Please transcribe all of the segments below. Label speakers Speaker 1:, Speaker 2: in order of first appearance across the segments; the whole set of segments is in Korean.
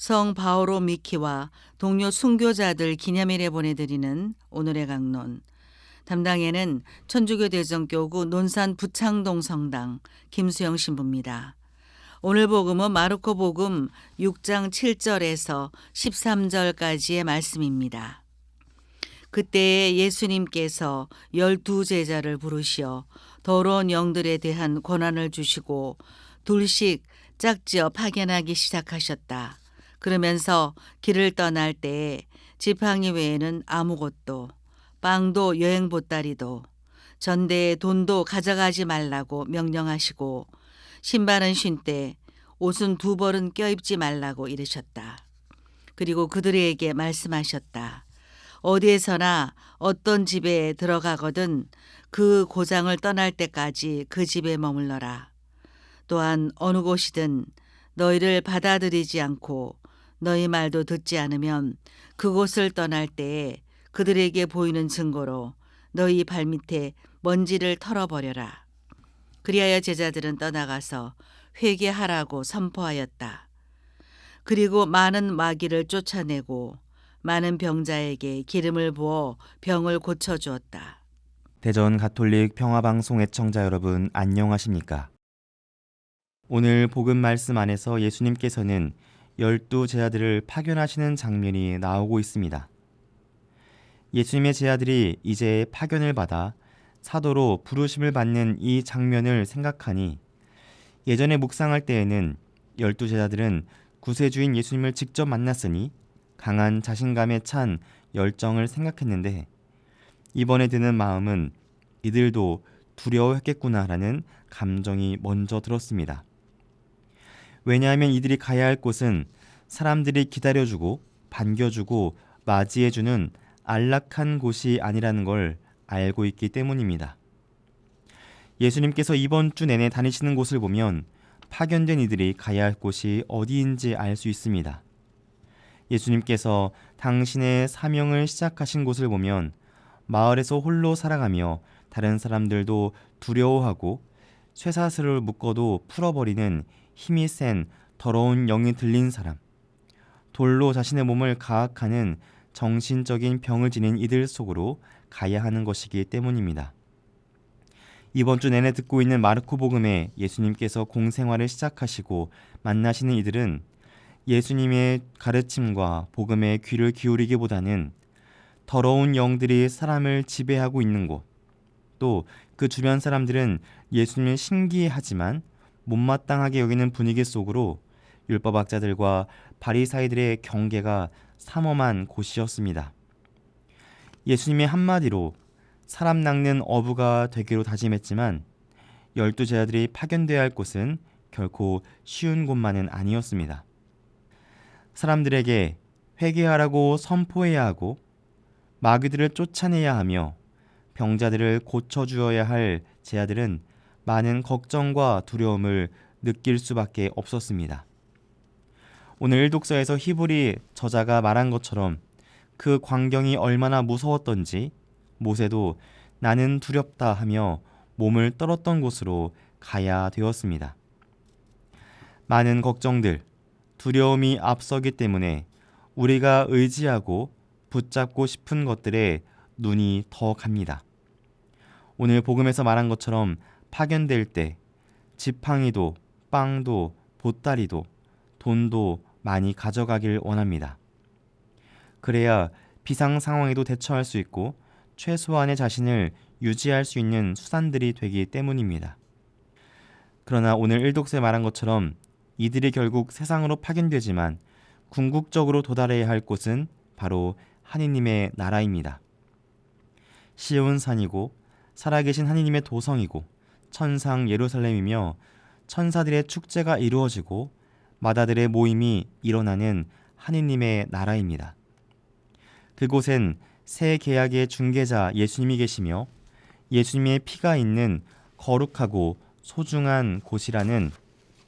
Speaker 1: 성 바오로 미키와 동료 순교자들 기념일에 보내드리는 오늘의 강론. 담당에는 천주교 대전교구 논산 부창동 성당 김수영 신부입니다. 오늘 복음은 마르코 복음 6장 7절에서 13절까지의 말씀입니다. 그때에 예수님께서 열두 제자를 부르시어 더러운 영들에 대한 권한을 주시고 둘씩 짝지어 파견하기 시작하셨다. 그러면서 길을 떠날 때에 지팡이 외에는 아무것도 빵도 여행 보따리도 전대에 돈도 가져가지 말라고 명령하시고 신발은 신때 옷은 두 벌은 껴입지 말라고 이르셨다. 그리고 그들에게 말씀하셨다. 어디에서나 어떤 집에 들어가거든 그 고장을 떠날 때까지 그 집에 머물러라. 또한 어느 곳이든 너희를 받아들이지 않고 너희 말도 듣지 않으면 그곳을 떠날 때에 그들에게 보이는 증거로 너희 발밑에 먼지를 털어버려라. 그리하여 제자들은 떠나가서 회개하라고 선포하였다. 그리고 많은 마귀를 쫓아내고 많은 병자에게 기름을 부어 병을 고쳐 주었다.
Speaker 2: 대전 가톨릭 평화방송 애청자 여러분 안녕하십니까? 오늘 복음 말씀 안에서 예수님께서는 열두 제자들을 파견하시는 장면이 나오고 있습니다. 예수님의 제자들이 이제 파견을 받아 사도로 부르심을 받는 이 장면을 생각하니 예전에 묵상할 때에는 열두 제자들은 구세주인 예수님을 직접 만났으니 강한 자신감에 찬 열정을 생각했는데 이번에 드는 마음은 이들도 두려워했겠구나라는 감정이 먼저 들었습니다. 왜냐하면 이들이 가야 할 곳은 사람들이 기다려주고 반겨주고 맞이해주는 안락한 곳이 아니라는 걸 알고 있기 때문입니다. 예수님께서 이번 주 내내 다니시는 곳을 보면 파견된 이들이 가야 할 곳이 어디인지 알 수 있습니다. 예수님께서 당신의 사명을 시작하신 곳을 보면 마을에서 홀로 살아가며 다른 사람들도 두려워하고 쇠사슬을 묶어도 풀어버리는 힘이 센 더러운 영이 들린 사람, 돌로 자신의 몸을 가학하는 정신적인 병을 지닌 이들 속으로 가야 하는 것이기 때문입니다. 이번 주 내내 듣고 있는 마르코 복음에 예수님께서 공생활을 시작하시고 만나시는 이들은 예수님의 가르침과 복음에 귀를 기울이기보다는 더러운 영들이 사람을 지배하고 있는 곳, 또 그 주변 사람들은 예수님을 신기해하지만 못마땅하게 여기는 분위기 속으로 율법학자들과 바리사이들의 경계가 삼엄한 곳이었습니다. 예수님의 한마디로 사람 낚는 어부가 되기로 다짐했지만 열두 제자들이 파견되어야 할 곳은 결코 쉬운 곳만은 아니었습니다. 사람들에게 회개하라고 선포해야 하고 마귀들을 쫓아내야 하며 병자들을 고쳐주어야 할 제자들은 많은 걱정과 두려움을 느낄 수밖에 없었습니다. 오늘 독서에서 히브리 저자가 말한 것처럼 그 광경이 얼마나 무서웠던지 모세도 나는 두렵다 하며 몸을 떨었던 곳으로 가야 되었습니다. 많은 걱정들, 두려움이 앞서기 때문에 우리가 의지하고 붙잡고 싶은 것들에 눈이 더 갑니다. 오늘 복음에서 말한 것처럼 파견될 때 지팡이도 빵도 보따리도 돈도 많이 가져가길 원합니다. 그래야 비상 상황에도 대처할 수 있고 최소한의 자신을 유지할 수 있는 수단들이 되기 때문입니다. 그러나 오늘 일독세 말한 것처럼 이들이 결국 세상으로 파견되지만 궁극적으로 도달해야 할 곳은 바로 하느님의 나라입니다. 시온 산이고 살아계신 하느님의 도성이고 천상 예루살렘이며 천사들의 축제가 이루어지고 마다들의 모임이 일어나는 하느님의 나라입니다. 그곳엔 새 계약의 중개자 예수님이 계시며 예수님의 피가 있는 거룩하고 소중한 곳이라는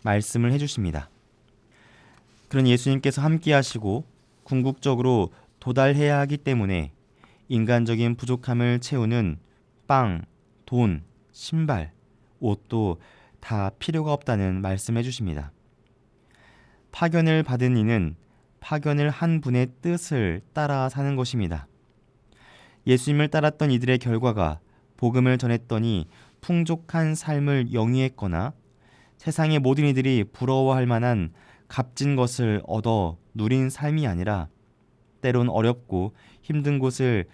Speaker 2: 말씀을 해주십니다. 그런 예수님께서 함께 하시고 궁극적으로 도달해야 하기 때문에 인간적인 부족함을 채우는 빵, 돈, 신발, 옷도 다 필요가 없다는 말씀해 주십니다. 파견을 받은 이는 파견을 한 분의 뜻을 따라 사는 것입니다. 예수님을 따랐던 이들의 결과가 복음을 전했더니 풍족한 삶을 영위했거나 세상의 모든 이들이 부러워할 만한 값진 것을 얻어 누린 삶이 아니라 때론 어렵고 힘든 곳을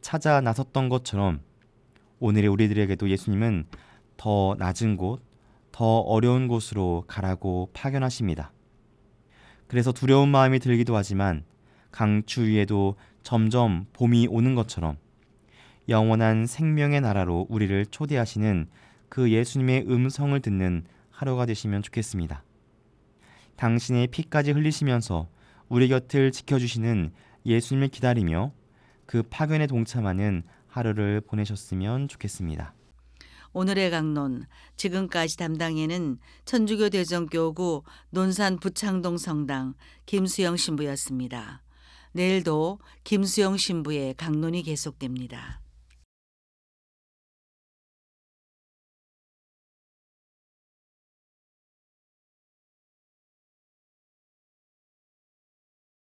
Speaker 2: 찾아 나섰던 것처럼 오늘의 우리들에게도 예수님은 더 낮은 곳, 더 어려운 곳으로 가라고 파견하십니다. 그래서 두려운 마음이 들기도 하지만 강추 위에도 점점 봄이 오는 것처럼 영원한 생명의 나라로 우리를 초대하시는 그 예수님의 음성을 듣는 하루가 되시면 좋겠습니다. 당신의 피까지 흘리시면서 우리 곁을 지켜주시는 예수님을 기다리며 그 파견에 동참하는 하루를 보내셨으면 좋겠습니다.
Speaker 1: 오늘의 강론 지금까지 담당에는 천주교 대전교구 논산 부창동 성당 김수영 신부였습니다. 내일도 김수영 신부의 강론이 계속됩니다.